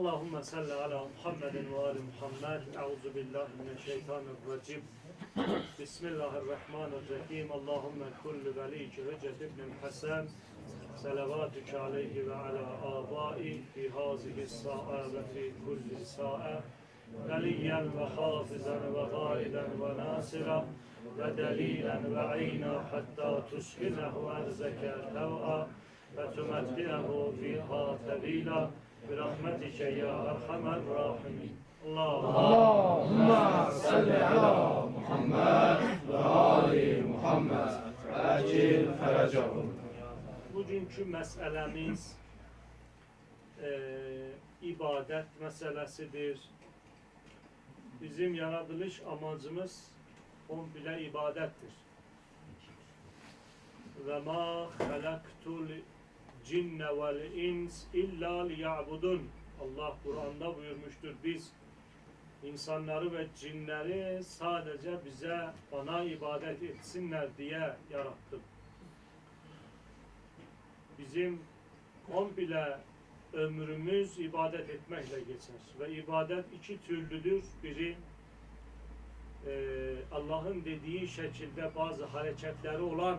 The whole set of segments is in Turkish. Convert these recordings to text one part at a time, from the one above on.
اللهم صل على محمد وآل محمد. أعوذ بالله من الشيطان الرجيم. بسم الله الرحمن الرحيم. اللهم كل وليك حجة ابن الحسن صلواتك عليه وعلى آبائي في هذه الساعة وفي كل ساعة. وليا وحافظا وغائدا وناصرا ودليلا وعينا حتى تسكنه أرزك توأ وتمتعه فيها طويلا. ve tumettinehu fiha tebila برحمتك يا أرحم الراحمين اللهم اللهم صل على محمد وآل محمد وأجل فرجهم Bugünkü meselemiz e, ibadet meselesidir. Bizim yaratılış amacımız komple ibadettir. Ve ma halaktul cinne vel ins illa liya'budun. Allah Kur'an'da buyurmuştur. Biz insanları ve cinleri sadece bize bana ibadet etsinler diye yarattım. Bizim komple ömrümüz ibadet etmekle geçer. Ve ibadet iki türlüdür. Biri e, Allah'ın dediği şekilde bazı hareketleri olan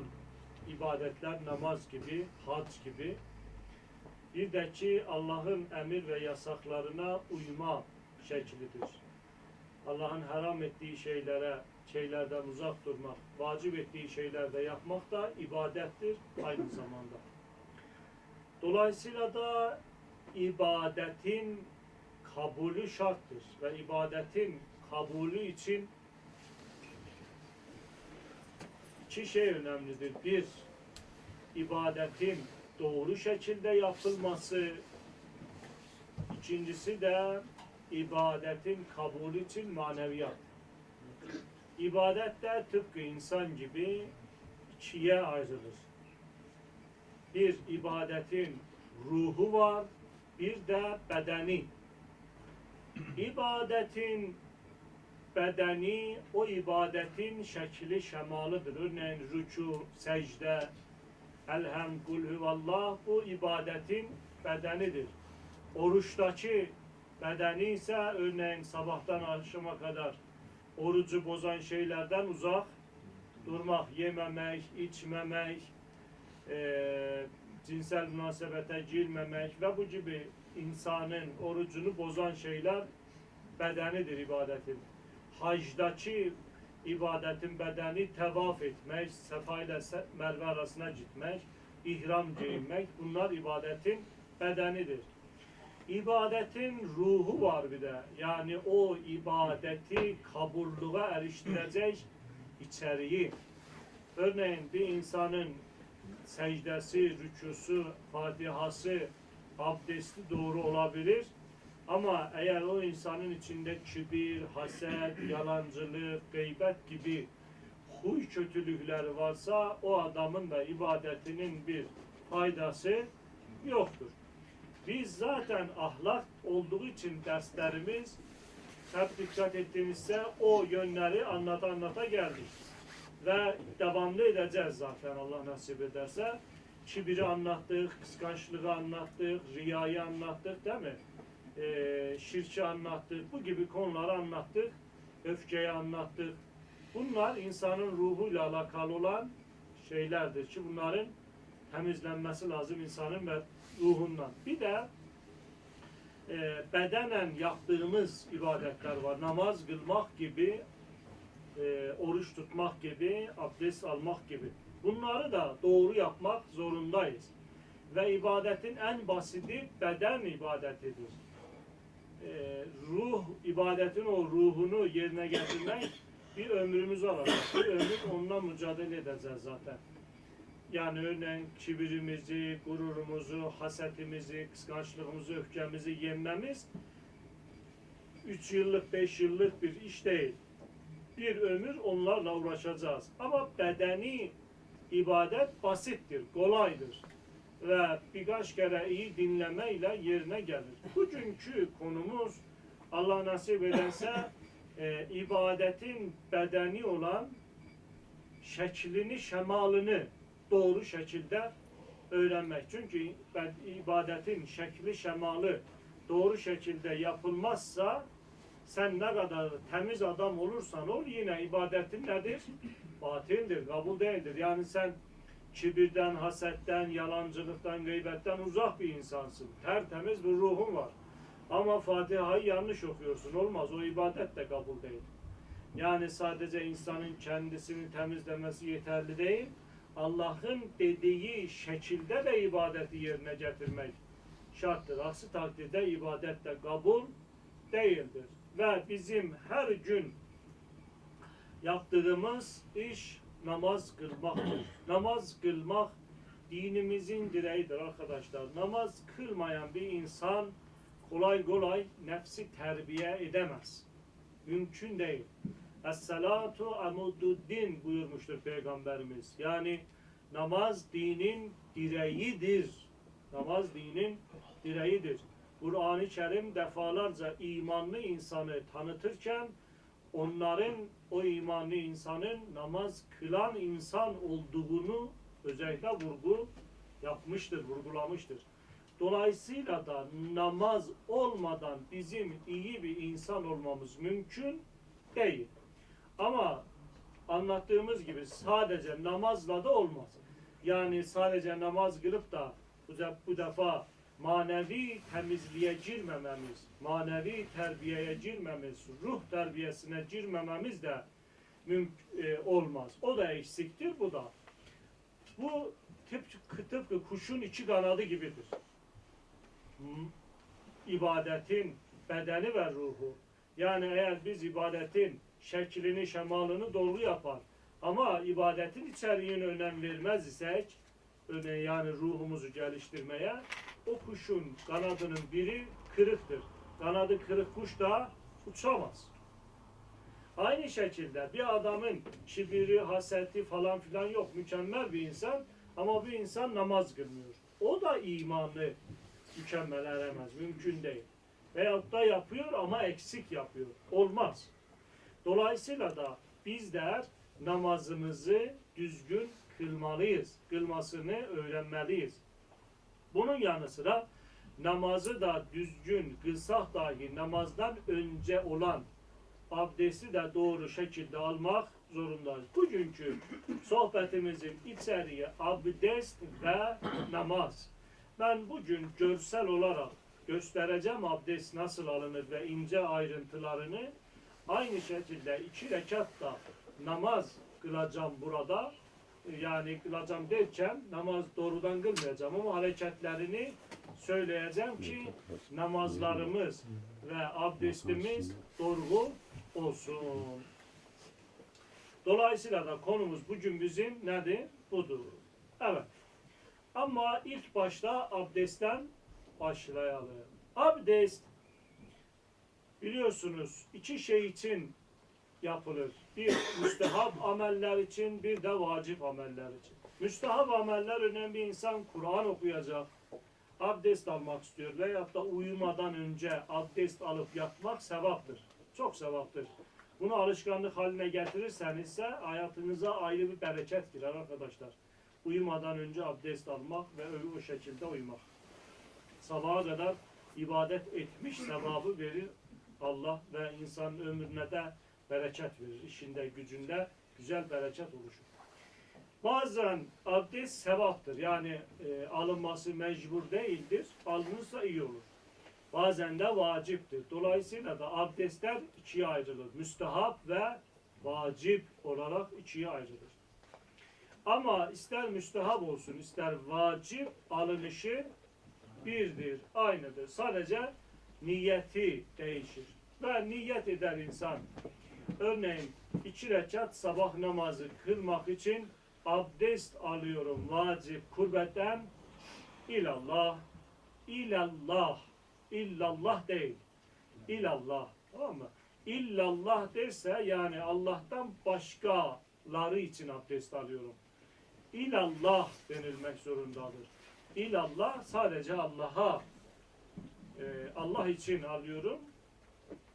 ibadetler, namaz gibi, hac gibi. Bir de ki Allah'ın emir ve yasaklarına uyma şeklidir. Allah'ın haram ettiği şeylere, şeylerden uzak durmak, vacip ettiği şeylerde yapmak da ibadettir aynı zamanda. Dolayısıyla da ibadetin kabulü şarttır ve ibadetin kabulü için iki şey önemlidir. Bir, ibadetin doğru şekilde yapılması. İkincisi de ibadetin kabulü için maneviyat. İbadet de tıpkı insan gibi ikiye ayrılır. Bir ibadetin ruhu var, bir de bedeni. İbadetin bedeni o ibadetin şekli şemalıdır. Örneğin rükû, secde, elham, kul huvallah bu ibadetin bedenidir. Oruçtaki bedeni ise örneğin sabahtan akşama kadar orucu bozan şeylerden uzak durmak, yememek, içmemek, eee cinsel münasebete girmemek ve bu gibi insanın orucunu bozan şeyler bedenidir ibadetin. Hacdaki ibadetin bedeni tevaf etmek, Sefa ile Merve arasına gitmek, ihram giyinmek bunlar ibadetin bedenidir. İbadetin ruhu var bir de. Yani o ibadeti kabulluğa eriştirecek içeriği. Örneğin bir insanın secdesi, rükûsu, fatihası, abdesti doğru olabilir. Ama eğer o insanın içinde kibir, haset, yalancılık, gıybet gibi huy kötülükleri varsa o adamın da ibadetinin bir faydası yoktur. Biz zaten ahlak olduğu için derslerimiz hep dikkat ettiğinizse o yönleri anlata anlata geldik. Ve devamlı edeceğiz zaten Allah nasip ederse. Kibiri anlattık, kıskançlığı anlattık, riyayı anlattık değil mi? Ee, şirki anlattık, bu gibi konuları anlattık. Öfkeyi anlattık. Bunlar insanın ruhuyla alakalı olan şeylerdir ki bunların temizlenmesi lazım insanın ve ruhundan. Bir de e, bedenen yaptığımız ibadetler var. Namaz kılmak gibi, e, oruç tutmak gibi, abdest almak gibi. Bunları da doğru yapmak zorundayız. Ve ibadetin en basiti beden ibadetidir. E, ruh, ibadetin o ruhunu yerine getirmek bir ömrümüz olacak. Bir ömür onunla mücadele edeceğiz zaten. Yani örneğin kibirimizi, gururumuzu, hasetimizi, kıskançlığımızı, öfkemizi yenmemiz 3 yıllık, 5 yıllık bir iş değil. Bir ömür onlarla uğraşacağız. Ama bedeni ibadet basittir, kolaydır. Ve birkaç kere iyi dinlemeyle yerine gelir. Bugünkü konumuz Allah nasip ederse e, ibadetin bedeni olan şeklini, şemalını doğru şekilde öğrenmek. Çünkü ibadetin şekli, şemalı doğru şekilde yapılmazsa sen ne kadar temiz adam olursan ol yine ibadetin nedir? Batildir, kabul değildir. Yani sen kibirden, hasetten, yalancılıktan, gıybetten uzak bir insansın. Tertemiz bir ruhun var. Ama Fatiha'yı yanlış okuyorsun. Olmaz. O ibadet de kabul değil. Yani sadece insanın kendisini temizlemesi yeterli değil. Allah'ın dediği şekilde de ibadeti yerine getirmek şarttır. Aksi takdirde ibadet de kabul değildir. Ve bizim her gün yaptığımız iş namaz kılmaktır. namaz kılmak dinimizin direğidir arkadaşlar. Namaz kılmayan bir insan kolay kolay nefsi terbiye edemez. Mümkün değil. Es-salatu amududdin buyurmuştur Peygamberimiz. Yani namaz dinin direğidir. Namaz dinin direğidir. Kur'an-ı Kerim defalarca imanlı insanı tanıtırken onların o imanlı insanın namaz kılan insan olduğunu özellikle vurgu yapmıştır, vurgulamıştır. Dolayısıyla da namaz olmadan bizim iyi bir insan olmamız mümkün değil. Ama anlattığımız gibi sadece namazla da olmaz. Yani sadece namaz kılıp da bu, de- bu defa manevi temizliğe girmememiz, manevi terbiyeye girmemiz, ruh terbiyesine girmememiz de e, olmaz. O da eksiktir, bu da. Bu tıpkı, tıpkı kuşun içi kanadı gibidir. M- İbadetin bedeni ve ruhu. Yani eğer biz ibadetin şeklini, şemalını doğru yapar ama ibadetin içeriğine önem vermez isek, öne yani ruhumuzu geliştirmeye, o kuşun kanadının biri kırıktır. Kanadı kırık kuş da uçamaz. Aynı şekilde bir adamın kibiri, haseti falan filan yok. Mükemmel bir insan ama bir insan namaz kılmıyor. O da imanı mükemmel eremez. Mümkün değil. Veyahut da yapıyor ama eksik yapıyor. Olmaz. Dolayısıyla da bizler namazımızı düzgün kılmalıyız. Kılmasını öğrenmeliyiz. Bunun yanı sıra namazı da düzgün kılsak dahi namazdan önce olan abdesti de doğru şekilde almak zorundayız. Bugünkü sohbetimizin içeriği abdest ve namaz. Ben bugün görsel olarak göstereceğim abdest nasıl alınır ve ince ayrıntılarını. Aynı şekilde iki rekatta namaz kılacağım burada. Yani kılacağım derken namaz doğrudan kılmayacağım ama hareketlerini söyleyeceğim ki namazlarımız ve abdestimiz doğru olsun. Dolayısıyla da konumuz bugün bizim nedir? Budur. Evet. Ama ilk başta abdestten başlayalım. Abdest biliyorsunuz iki şey için yapılır. Bir müstehap ameller için, bir de vacip ameller için. Müstehap ameller önemli insan Kur'an okuyacak, abdest almak istiyor veyahut da uyumadan önce abdest alıp yatmak sevaptır. Çok sevaptır. Bunu alışkanlık haline getirirseniz ise hayatınıza ayrı bir bereket girer arkadaşlar. Uyumadan önce abdest almak ve o- o şekilde uyumak. Sabaha kadar ibadet etmiş sevabı verir Allah ve insanın ömrüne de bereket verir. İşinde, gücünde güzel bereket oluşur. Bazen abdest sevaptır. Yani e, alınması mecbur değildir. Alınırsa iyi olur. Bazen de vaciptir. Dolayısıyla da abdestler ikiye ayrılır. Müstehap ve vacip olarak ikiye ayrılır. Ama ister müstehap olsun, ister vacip alınışı birdir, aynıdır. Sadece niyeti değişir. Ve niyet eder insan. Örneğin iki rekat sabah namazı kılmak için abdest alıyorum vacip kurbetten ilallah ilallah illallah değil ilallah tamam mı? İllallah derse yani Allah'tan başkaları için abdest alıyorum. İlallah denilmek zorundadır. İlallah sadece Allah'a e, Allah için alıyorum.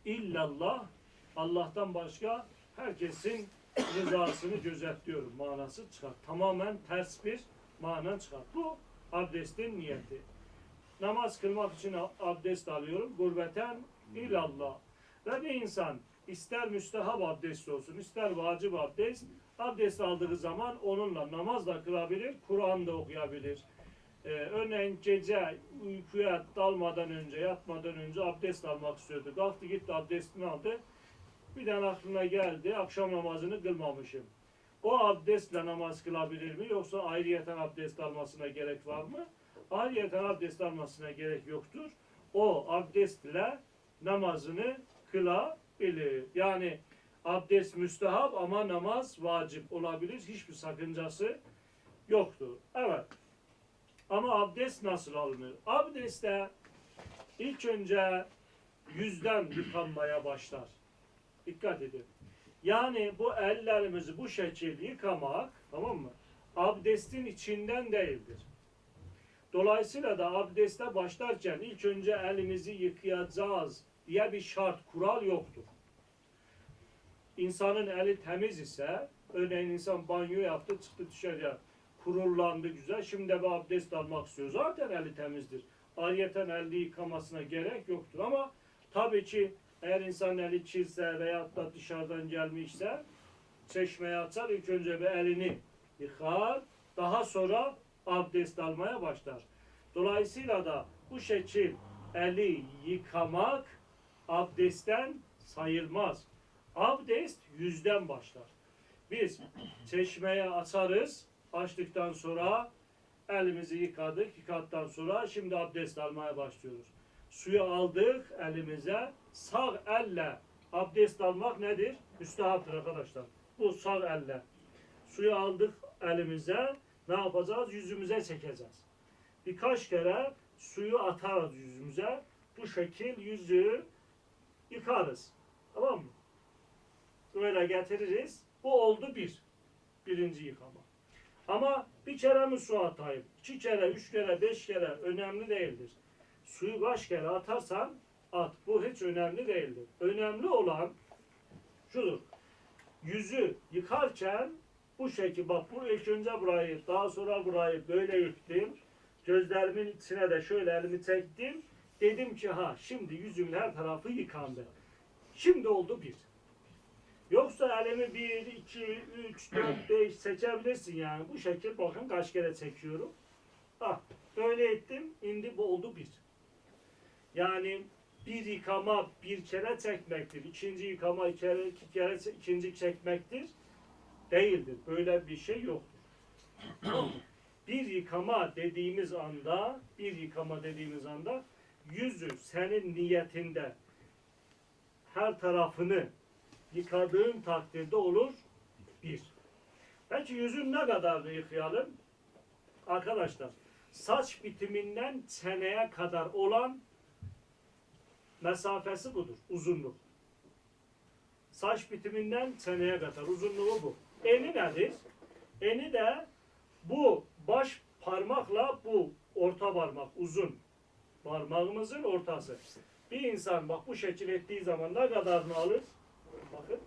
İllallah Allah'tan başka herkesin rızasını gözetliyorum manası çıkar. Tamamen ters bir mana çıkar. Bu abdestin niyeti. namaz kılmak için abdest alıyorum. Gurbeten ilallah. Ve bir insan ister müstehab abdest olsun, ister vacip abdest, abdest aldığı zaman onunla namaz da kılabilir, Kur'an da okuyabilir. Ee, örneğin gece uykuya dalmadan önce, yatmadan önce abdest almak istiyordu. Kalktı gitti abdestini aldı. Birden aklına geldi, akşam namazını kılmamışım. O abdestle namaz kılabilir mi yoksa ayrıyeten abdest almasına gerek var mı? Ayrıyeten abdest almasına gerek yoktur. O abdestle namazını kılabilir. Yani abdest müstehap ama namaz vacip olabilir. Hiçbir sakıncası yoktur. Evet. Ama abdest nasıl alınır? Abdeste ilk önce yüzden yıkanmaya başlar. Dikkat edin. Yani bu ellerimizi bu şekil yıkamak tamam mı? Abdestin içinden değildir. Dolayısıyla da abdeste başlarken ilk önce elimizi yıkayacağız diye bir şart, kural yoktur. İnsanın eli temiz ise, örneğin insan banyo yaptı, çıktı dışarıya, kurullandı güzel, şimdi de bir abdest almak istiyor. Zaten eli temizdir. Ayrıyeten elini yıkamasına gerek yoktur. Ama tabii ki eğer insan eli çizse veyahut da dışarıdan gelmişse çeşmeye açar, ilk önce bir elini yıkar, daha sonra abdest almaya başlar. Dolayısıyla da bu şekil eli yıkamak abdestten sayılmaz. Abdest yüzden başlar. Biz çeşmeye açarız, açtıktan sonra elimizi yıkadık, yıkattan sonra şimdi abdest almaya başlıyoruz. Suyu aldık elimize, sağ elle abdest almak nedir? Müstehaptır arkadaşlar. Bu sağ elle. Suyu aldık elimize, ne yapacağız? Yüzümüze çekeceğiz. Birkaç kere suyu atarız yüzümüze. Bu şekil yüzü yıkarız. Tamam mı? Böyle getiririz. Bu oldu bir. Birinci yıkama. Ama bir kere mi su atayım? İki kere, üç kere, beş kere önemli değildir. Suyu kaç kere atarsan at. Bu hiç önemli değildir. Önemli olan şudur. Yüzü yıkarken bu şekil bak bu ilk önce burayı daha sonra burayı böyle yıktım. Gözlerimin içine de şöyle elimi çektim. Dedim ki ha şimdi yüzümün her tarafı yıkandı. Şimdi oldu bir. Yoksa elimi bir, iki, üç, dört, beş seçebilirsin yani. Bu şekil bakın kaç kere çekiyorum. Ah böyle ettim. Şimdi bu oldu bir. Yani bir yıkama bir kere çekmektir. İkinci yıkama iki kere, iki kere ikinci çekmektir. Değildir. Böyle bir şey yoktur. Bir yıkama dediğimiz anda, bir yıkama dediğimiz anda yüzü senin niyetinde her tarafını yıkadığın takdirde olur bir. Peki yüzün ne kadar yıkayalım? Arkadaşlar saç bitiminden çeneye kadar olan mesafesi budur. Uzunluk. Saç bitiminden çeneye kadar uzunluğu bu. Eni nedir? Eni de bu baş parmakla bu orta parmak uzun parmağımızın ortası. Bir insan bak bu şekil ettiği zaman ne kadarını alır? Bakın.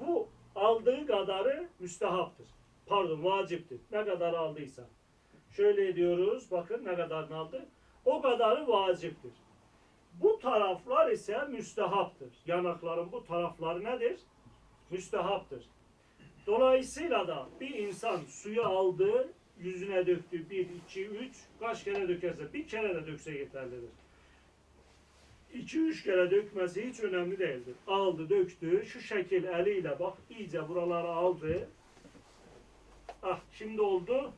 Bu aldığı kadarı müstehaptır. Pardon vaciptir. Ne kadar aldıysa. Şöyle ediyoruz. Bakın ne kadarını aldı. O kadarı vaciptir. Bu taraflar ise müstehaptır. Yanakların bu tarafları nedir? Müstehaptır. Dolayısıyla da bir insan suyu aldı, yüzüne döktü. Bir, iki, üç. Kaç kere dökerse bir kere de dökse yeterlidir. İki, üç kere dökmesi hiç önemli değildir. Aldı, döktü. Şu şekil eliyle bak iyice buraları aldı. Ah şimdi oldu.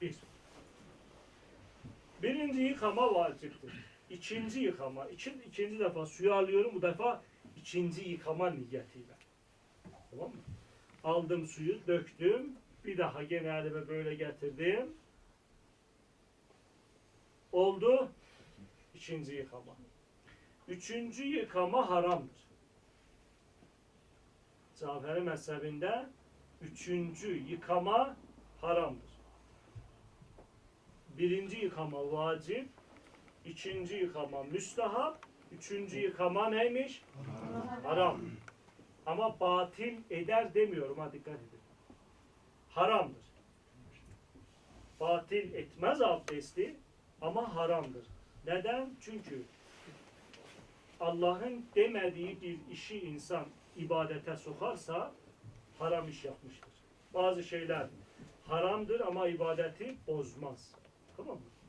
Bir. Birinci yıkama vaciptir. İkinci yıkama. İkin, ikinci defa suyu alıyorum. Bu defa ikinci yıkama niyetiyle. Tamam mı? Aldım suyu, döktüm. Bir daha gene böyle getirdim. Oldu. İkinci yıkama. Üçüncü yıkama haramdır. Zaferi mezhebinde üçüncü yıkama haramdır. Birinci yıkama vacip, ikinci yıkama müstahap, üçüncü yıkama neymiş? Haram. Ama batil eder demiyorum ha dikkat edin. Haramdır. Batil etmez abdesti Ama haramdır. Neden? Çünkü Allah'ın demediği bir işi insan ibadete sokarsa haram iş yapmıştır. Bazı şeyler haramdır ama ibadeti bozmaz. Tamam mı?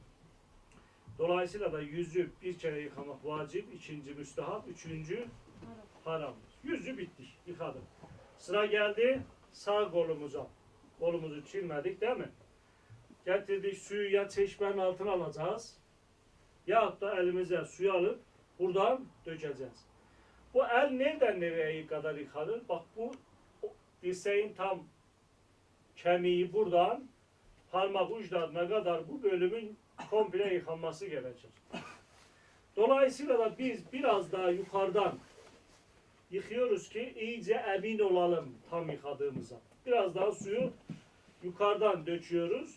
Dolayısıyla da yüzü bir kere yıkamak vacip, ikinci müstehap, üçüncü haramdır. Yüzü bittik, yıkadık. Sıra geldi sağ kolumuza. Kolumuzu çilmedik değil mi? Getirdik suyu ya çeşmenin altına alacağız ya da elimize suyu alıp buradan dökeceğiz. Bu el nereden nereye kadar yıkanır? Bak bu dirseğin tam kemiği buradan parmak uçlarına kadar bu bölümün komple yıkanması gerekir. Dolayısıyla da biz biraz daha yukarıdan yıkıyoruz ki iyice emin olalım tam yıkadığımıza. Biraz daha suyu yukarıdan döküyoruz.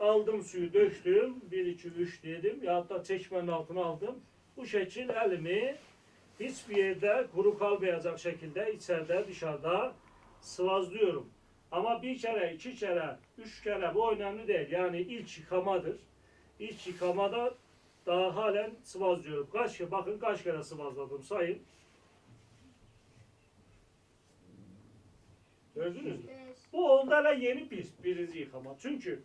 Aldım suyu döktüm. 1, 2, 3 dedim. Ya da çeşmenin altına aldım. Bu şekil elimi hiçbir yerde kuru kalmayacak şekilde içeride dışarıda sıvazlıyorum. Ama bir kere, iki kere, üç kere bu önemli değil. Yani ilk yıkamadır. İlk yıkamada daha halen sıvazlıyorum. Kaç kere, bakın kaç kere sıvazladım sayın. Gördünüz mü? Bu hele yeni bir birinci yıkama. Çünkü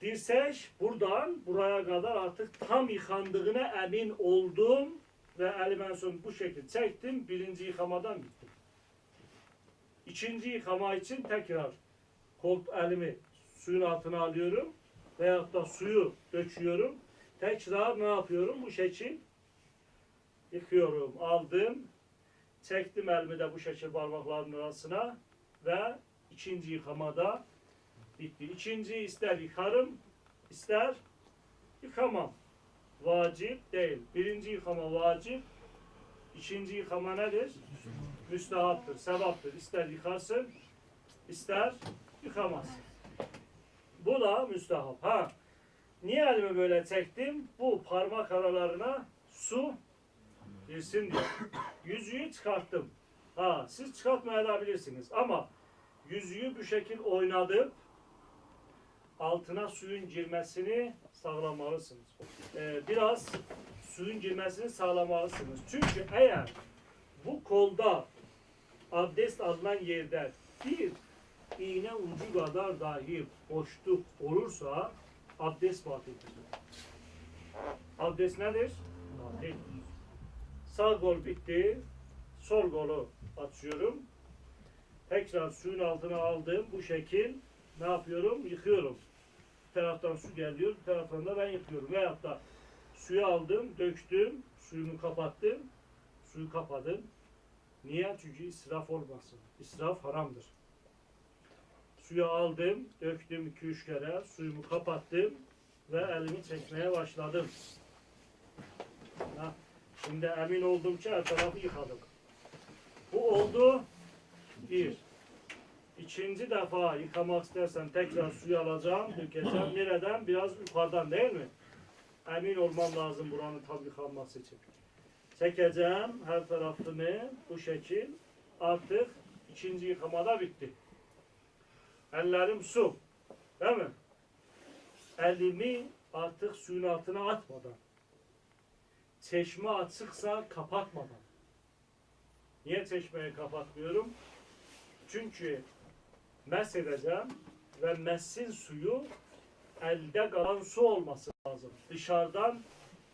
dirsek buradan buraya kadar artık tam yıkandığına emin oldum ve elimi en son bu şekilde çektim. Birinci yıkamadan gittim. İkinci yıkama için tekrar kol elimi suyun altına alıyorum veyahut da suyu döküyorum. Tekrar ne yapıyorum? Bu şekil yıkıyorum. Aldım. Çektim elimi de bu şekil parmaklarımın arasına ve ikinci yıkamada bitti. İkinci ister yıkarım, ister yıkamam. Vacip değil. Birinci yıkama vacip, ikinci yıkama nedir? Müstehaptır, sevaptır. İster yıkarsın, ister yıkamazsın. Bu da müstehap. Ha, niye elimi böyle çektim? Bu parmak aralarına su girsin diye. Yüzüğü çıkarttım. Ha, siz çıkartmayabilirsiniz ama yüzüğü bu şekil oynadıp altına suyun girmesini sağlamalısınız. Ee, biraz suyun girmesini sağlamalısınız. Çünkü eğer bu kolda abdest alınan yerde bir iğne ucu kadar dahi boşluk olursa abdest batildir. Abdest nedir? Batil. Sağ kol bitti. Sol kolu açıyorum. Tekrar suyun altına aldım. Bu şekil ne yapıyorum? Yıkıyorum. Bir taraftan su geliyor, bir taraftan da ben yıkıyorum. Veyahut da suyu aldım, döktüm, suyumu kapattım, suyu kapadım. Niye? Çünkü israf olmasın. İsraf haramdır. Suyu aldım, döktüm 2-3 kere, suyumu kapattım ve elimi çekmeye başladım. Şimdi emin oldum ki her tarafı yıkadım. Bu oldu. Bir. İkinci defa yıkamak istersen tekrar suyu alacağım, dökeceğim. Nereden? Biraz yukarıdan değil mi? Emin olmam lazım buranın tam yıkanması için. Çekeceğim her tarafını bu şekil. Artık ikinci yıkamada bitti. Ellerim su. Değil mi? Elimi artık suyun altına atmadan çeşme açıksa kapatmadan. Niye çeşmeyi kapatmıyorum? Çünkü mes edeceğim ve mesin suyu elde kalan su olması lazım. Dışarıdan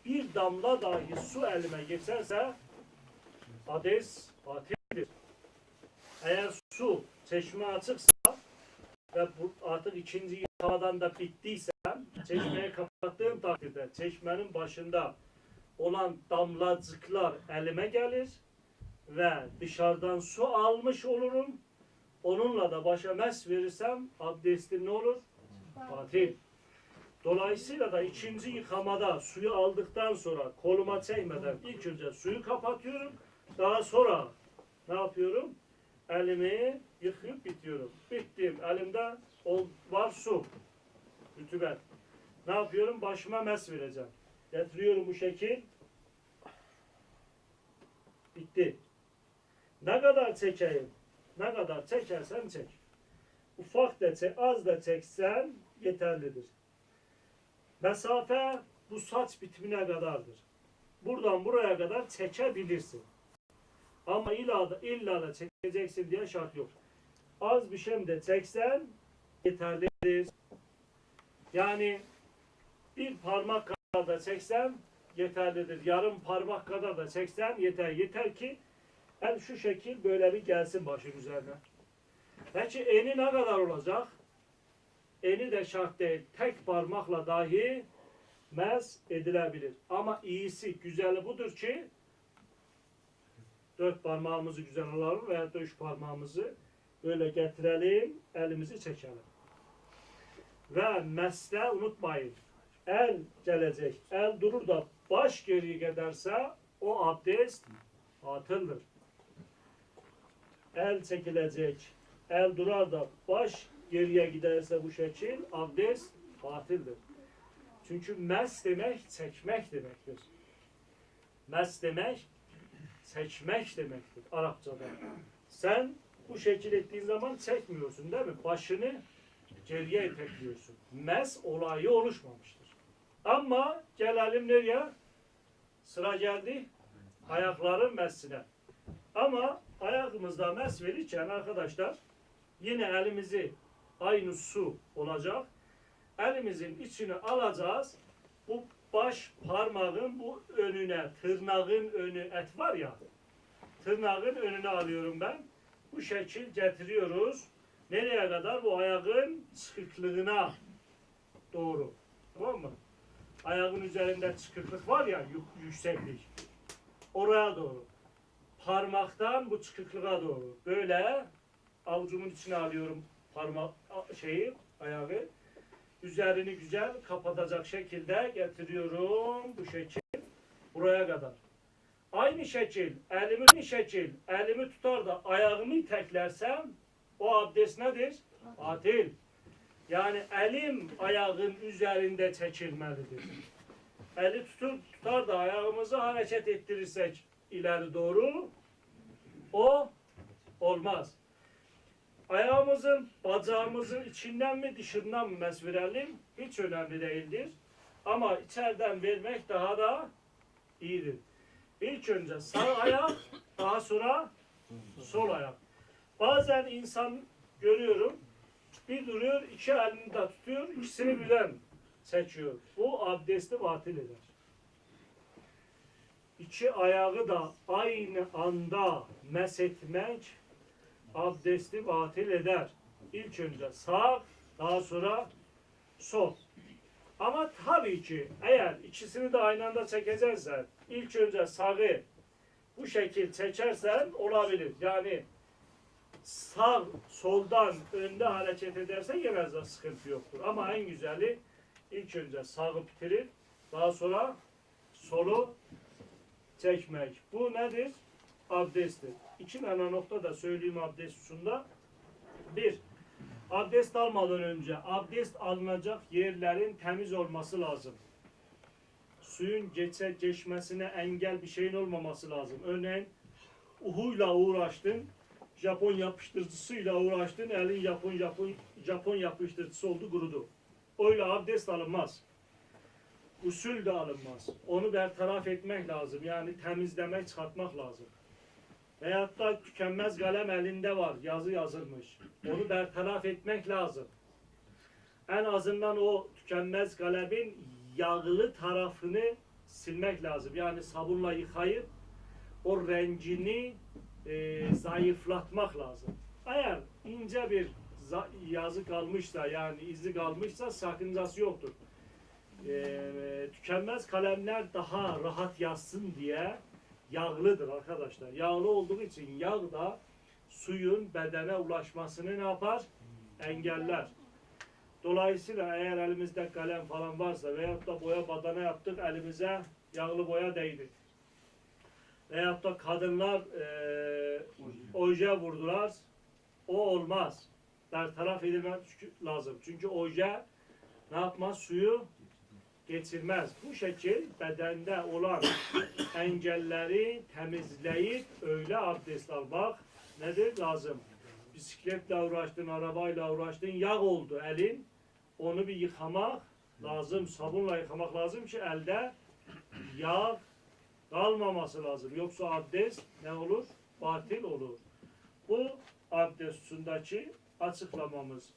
bir damla dahi su elime geçerse ades batildir. Eğer su çeşme açıksa ve bu artık ikinci yıkamadan da bittiysem çeşmeyi kapattığım takdirde çeşmenin başında olan damlacıklar elime gelir ve dışarıdan su almış olurum. Onunla da başa mes verirsem abdestim ne olur? Batil. Dolayısıyla da ikinci yıkamada suyu aldıktan sonra koluma çekmeden ilk önce suyu kapatıyorum. Daha sonra ne yapıyorum? Elimi yıkayıp bitiyorum. Bittim. Elimde ol- var su. Rütübet. Ne yapıyorum? Başıma mes vereceğim. Getiriyorum bu şekil. Bitti. Ne kadar çekeyim? Ne kadar çekersen çek. Ufak da çek, az da çeksen yeterlidir. Mesafe bu saç bitimine kadardır. Buradan buraya kadar çekebilirsin. Ama illa da, illa da çekeceksin diye şart yok. Az bir şey de çeksen yeterlidir. Yani bir parmak kadar da çeksen yeterlidir. Yarım parmak kadar da çeksen yeter. Yeter ki el şu şekil böyle bir gelsin başın üzerine. Peki eni ne kadar olacak? Eni de şart değil. Tek parmakla dahi mez edilebilir. Ama iyisi, güzeli budur ki dört parmağımızı güzel alalım veya da üç parmağımızı böyle getirelim, elimizi çekelim. Ve mesle unutmayın. El gelecek. El durur da baş geri giderse o abdest atıldır. El çekilecek. El durar da baş geriye giderse bu şekil abdest batildir. Çünkü mes demek çekmek demektir. Mes demek çekmek demektir Arapçada. Sen bu şekil ettiğin zaman çekmiyorsun değil mi? Başını geriye itekliyorsun. Mes olayı oluşmamıştır. Ama gelelim nereye? Sıra geldi ayakların mesine. Ama ayağımızda mes verirken arkadaşlar yine elimizi aynı su olacak. Elimizin içine alacağız. Bu baş parmağın bu önüne, tırnağın önü et var ya. Tırnağın önüne alıyorum ben. Bu şekil getiriyoruz. Nereye kadar? Bu ayağın çıkıklığına doğru. Tamam mı? Ayağın üzerinde çıkıklık var ya, yük- yükseklik. Oraya doğru. Parmaktan bu çıkıklığa doğru. Böyle avucumun içine alıyorum parmak şeyi, ayağı. Üzerini güzel kapatacak şekilde getiriyorum bu şekil buraya kadar. Aynı şekil, elimi aynı şekil, elimi tutar da ayağımı iteklersem o abdest nedir? Atil. Yani elim ayağın üzerinde çekilmelidir. Eli tutur, tutar da ayağımızı hareket ettirirsek ileri doğru o olmaz. Ayağımızın, bacağımızın içinden mi dışından mı verelim hiç önemli değildir. Ama içeriden vermek daha da iyidir. İlk önce sağ ayak, daha sonra sol ayak. Bazen insan görüyorum, bir duruyor, iki elini de tutuyor, ikisini birden seçiyor. Bu abdesti batil eder. İki ayağı da aynı anda mesetmek abdesti batil eder. İlk önce sağ, daha sonra sol. Ama tabii ki eğer ikisini de aynı anda çekeceksen, ilk önce sağı bu şekil çekersen olabilir. Yani sağ soldan önde hareket ederse yine de sıkıntı yoktur. Ama en güzeli ilk önce sağı bitirip daha sonra solu çekmek. Bu nedir? Abdesttir. İki tane nokta da söyleyeyim abdest hususunda. Bir, abdest almadan önce abdest alınacak yerlerin temiz olması lazım. Suyun geçe geçmesine engel bir şeyin olmaması lazım. Örneğin uhuyla uğraştın, Japon yapıştırıcısıyla uğraştın, elin Japon Japon Japon yapıştırıcısı oldu, kurudu. Öyle abdest alınmaz. Usul de alınmaz. Onu bertaraf etmek lazım. Yani temizlemek, çıkartmak lazım. Da tükenmez kalem elinde var, yazı yazılmış. Onu bertaraf etmek lazım. En azından o tükenmez kalemin yağlı tarafını silmek lazım. Yani sabunla yıkayıp o rengini e, zayıflatmak lazım. Eğer ince bir yazı kalmışsa yani izi kalmışsa sakıncası yoktur. E, tükenmez kalemler daha rahat yazsın diye yağlıdır arkadaşlar. Yağlı olduğu için yağ da suyun bedene ulaşmasını ne yapar? Engeller. Dolayısıyla eğer elimizde kalem falan varsa veyahut da boya badana yaptık elimize yağlı boya değdi. Veyahut da kadınlar eee oje vurdular. O olmaz. Bertaraf edilmek lazım. Çünkü oje ne yapmaz? Suyu geçirmez. Bu şekil bedende olan engelleri temizleyip öyle abdest almak nedir? Lazım. Bisikletle uğraştın, arabayla uğraştın, yağ oldu elin. Onu bir yıkamak lazım, sabunla yıkamak lazım ki elde yağ kalmaması lazım. Yoksa abdest ne olur? Batil olur. Bu abdest sundaki açıklamamız.